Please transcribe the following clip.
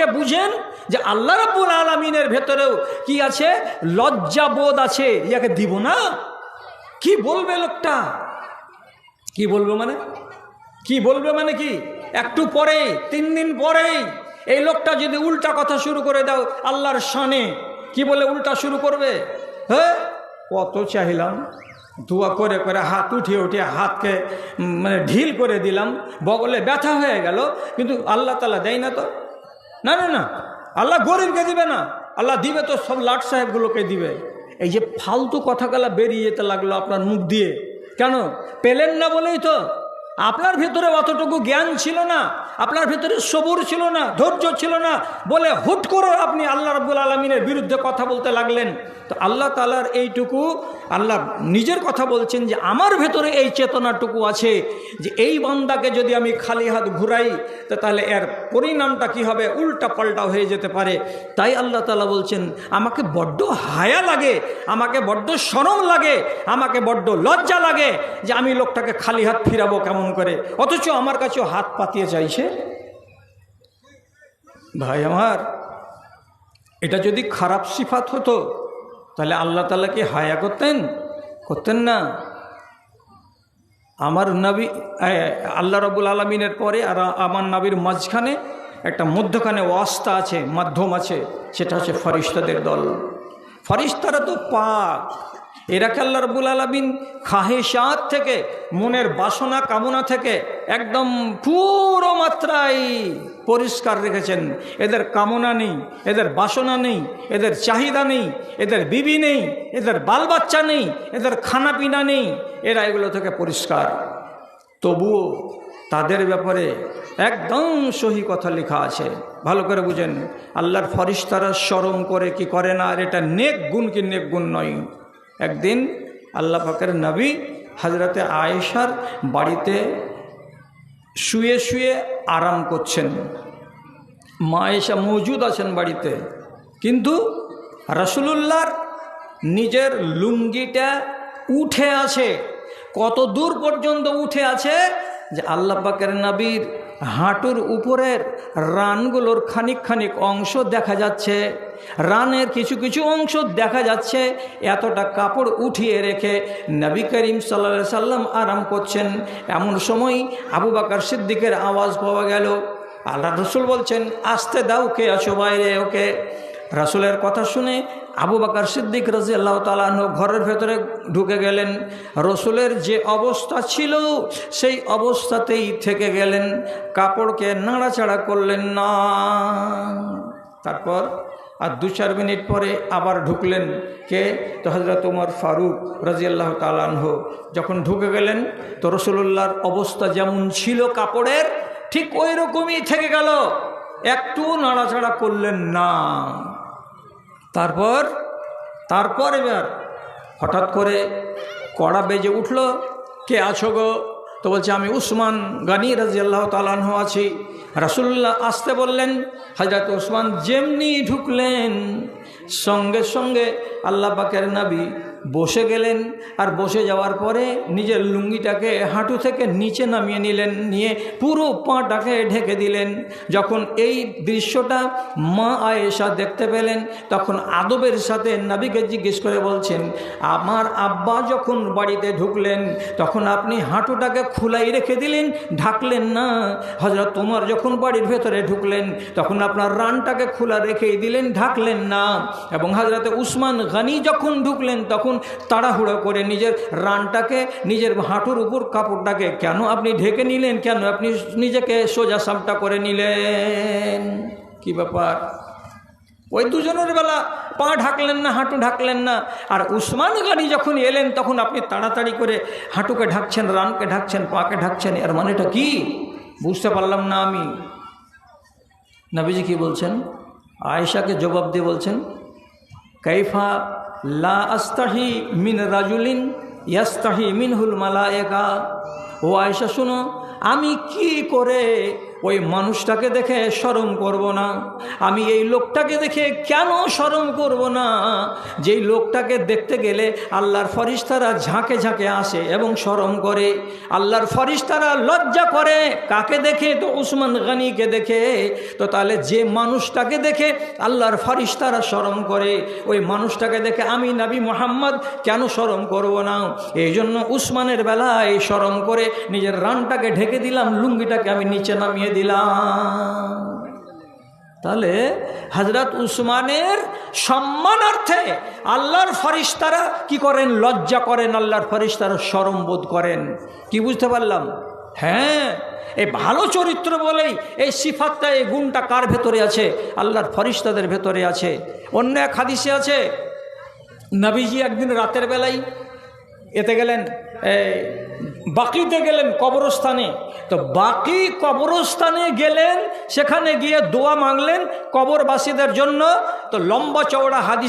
থেকে বুঝেন যে আল্লাহ রাব্বুল আলমিনের ভেতরেও কি আছে? লজ্জাবোধ আছে। ইয়াকে দিব না। কি বলবে লোকটা? কি বলবে মানে? কি বলবে মানে কি? একটু পরেই তিন দিন পরেই এই লোকটা যদি উল্টা কথা শুরু করে দাও আল্লাহর শানে, কি বলে উল্টা শুরু করবে? হ্যাঁ? কত চাহিলাম দোয়া করে করে হাত উঠিয়ে উঠিয়ে হাতকে মানে ঢিল করে দিলাম। বগলে ব্যথা হয়ে গেল। কিন্তু আল্লাহ তালা দেয় না তো। না না না। আল্লাহ গরিবকে দিবে না। আল্লাহ দিবে তো সব লাট সাহেবগুলোকে দিবে। এই যে ফালতু কথাগুলা বেরিয়ে যেতে লাগল আপনার মুখ দিয়ে। কেন? পেলেন না বলেই তো। আপনার ভেতরে অতটুকু জ্ঞান ছিল না। আপনার ভেতরে সবুর ছিল না, ধৈর্য ছিল না বলে হুট করে আপনি আল্লাহ রাবুল আলমিনের বিরুদ্ধে কথা বলতে লাগলেন। তো আল্লাহ তালার এইটুকু, আল্লাহ নিজের কথা বলছেন যে আমার ভেতরে এই চেতনাটুকু আছে যে এই বান্দাকে যদি আমি খালি হাত ঘুরাই, তো তাহলে এর পরিণামটা কি হবে? উল্টা পাল্টা হয়ে যেতে পারে। তাই আল্লাহ তালা বলছেন, আমাকে বড্ড হায়া লাগে, আমাকে বড্ড সরম লাগে, আমাকে বড্ড লজ্জা লাগে যে আমি লোকটাকে খালি হাত ফিরাবো কেমন করে। অথচ আমার কাছেও হাত পাতিয়ে চাইছে। ভাই আমার, এটা যদি খারাপ সিফাত হতো তাহলে আল্লাহ তালা কি হায়া করতেন? করতেন না। আমার নবী আল্লাহ রবুল আলমিনের পরে আর আমার নবীর মাঝখানে একটা মধ্যখানে ওয়াস্তা আছে, মাধ্যম আছে, সেটা হচ্ছে ফরিস্তাদের দল। ফরিস্তারা তো পাক। এরাকে আল্লাহ রবুল আলমিন খাহেসাত থেকে, মনের বাসনা, কামনা থেকে একদম পুরো মাত্রায় পরিষ্কার রেখেছেন? এদের কামনা নেই, এদের বাসনা নেই, এদের চাহিদা নেই, এদের বিবি নেই, এদের বাল বাচ্চা নেই, এদের খানা পিনা নেই, এরা এগুলো থেকে পরিষ্কার। তবুও তাদের ব্যাপারে একদম সহি কথা লেখা আছে। ভালো করে বুঝেন, আল্লাহর ফরিস্তারা স্মরণ করে কি করে না, আর এটা নেক গুণ কি নেক গুণ নয়। একদিন আল্লাহ পাকের নবী হাজরাতে আয়েশার বাড়িতে শুয়ে শুয়ে আরাম করছেন। মা এসা মজুদ আছেন বাড়িতে। কিন্তু রসুলুল্লাহর নিজের লুঙ্গিটা উঠে আছে কত দূর পর্যন্ত উঠে আছে যে আল্লাহ পাকের নাবির হাঁটুর উপরের রানগুলোর খানিক খানিক অংশ দেখা যাচ্ছে। রানের কিছু কিছু অংশ দেখা যাচ্ছে। এতটা কাপড় উঠিয়ে রেখে নবী করিম সাল্লা সাল্লাম আরাম করছেন। এমন সময় আবু বাকার সিদ্দিকের আওয়াজ পাওয়া গেল। আল্লাহ রসুল বলছেন, আসতে দাও, কে আছো বাইরে ওকে? রাসুলের কথা শুনে আবু বাকার সিদ্দিক রাজি আল্লাহ তালাহ ঘরের ভেতরে ঢুকে গেলেন। রসুলের যে অবস্থা ছিল, সেই অবস্থাতেই থেকে গেলেন। কাপড়কে নাড়াচাড়া করলেন না। তারপর আর দু চার মিনিট পরে আবার ঢুকলেন কে? তো হজরত উমর ফারুক রাজিয়াল্লাহ তালানহ যখন ঢুকে গেলেন, তো রসুল্লাহর অবস্থা যেমন ছিল কাপড়ের, ঠিক ওই রকমই থেকে গেল। একটু নাড়াচাড়া করলেন না। তারপর তারপর এবার হঠাৎ করে কড়া বেজে উঠল, কে আছো গো? তো বলছে, আমি উসমান গানি রাজিয়াল্লাহ তালাহ আছি। রাসুল্লাহ আসতে বললেন হজরত উসমান যেমনি ঢুকলেন, সঙ্গে সঙ্গে আল্লাহ পাকের নাবি বসে গেলেন আর বসে যাওয়ার পরে নিজের লুঙ্গিটাকে হাঁটু থেকে নিচে নামিয়ে নিলেন, নিয়ে পুরো পাটাকে ঢেকে দিলেন। যখন এই দৃশ্যটা মা আয়েশা দেখতে পেলেন, তখন আদবের সাথে নাবিকে জিজ্ঞেস করে বলছেন, আমার আব্বা যখন বাড়িতে ঢুকলেন, তখন আপনি হাঁটুটাকে খোলাই রেখে দিলেন, ঢাকলেন না? হজরত তোমার যখন বাড়ির ভেতরে ঢুকলেন, তখন আপনার রানটাকে খোলা রেখেই দিলেন, ঢাকলেন না। এবং হাজরাতে উসমান গানি যখন ঢুকলেন, তখন তাড়াহুড়ো করে নিজের রানটাকে, নিজের হাঁটুর উপর কাপড়টাকে, কেন আপনি ঢেকে নিলেন? কেন আপনি নিজেকে সোজা সামটা করে নিলেন? কি ব্যাপার? ওই দুজনের বেলা পা ঢাকলেন না, হাঁটু ঢাকলেন না। আর উসমান গানি যখন এলেন, তখন আপনি তাড়াতাড়ি করে হাঁটুকে ঢাকছেন, রানকে ঢাকছেন, পাকে ঢাকছেন। এর মানেটা কি? বুঝতে পারলাম না আমি। নবীজি কি বলছেন? আয়েশাকে জবাব দিয়ে বলছেন, কাইফা লা মিন রাজুলিন ইয়াস্তাহি মিনহুল একা ও আয়সা শুনো আমি কি করে ওই মানুষটাকে দেখে শরম করব না। আমি এই লোকটাকে দেখে কেন শরম করব না? যেই লোকটাকে দেখতে গেলে আল্লাহর ফরিস্তারা ঝাঁকে ঝাঁকে আসে এবং শরম করে। আল্লাহর ফরিস্তারা লজ্জা করে। কাকে দেখে? তো উসমান গানিকে দেখে। তো তাহলে যে মানুষটাকে দেখে আল্লাহর ফরিস্তারা শরম করে, ওই মানুষটাকে দেখে আমি নবী মোহাম্মদ কেন শরম করব না? এই জন্য উসমানের বেলায় শরম করে নিজের রানটাকে ঢেকে দিলাম, লুঙ্গিটাকে আমি নিচে নামিয়ে দিলাম। তাহলে হজরত উসমানের সম্মানার্থে আল্লাহর ফরিস্তারা কি করেন? লজ্জা করেন, আল্লাহর ফরিস্তারা শরম বোধ করেন। কি বুঝতে পারলাম? হ্যাঁ এই ভালো চরিত্র বলেই এই সিফাতটা, এই গুণটা কার ভেতরে আছে? আল্লাহর ফরিস্তাদের ভেতরে আছে। অন্য এক হাদিসে আছে, নবীজি একদিন রাতের বেলায় এতে গেলেন বাকিতে গেলেন কবরস্থানে। তো বাকি কবরস্থানে গেলেন, সেখানে গিয়ে দোয়া মাংলেন কবরবাসীদের জন্য। তো লম্বা চওড়া হাদিস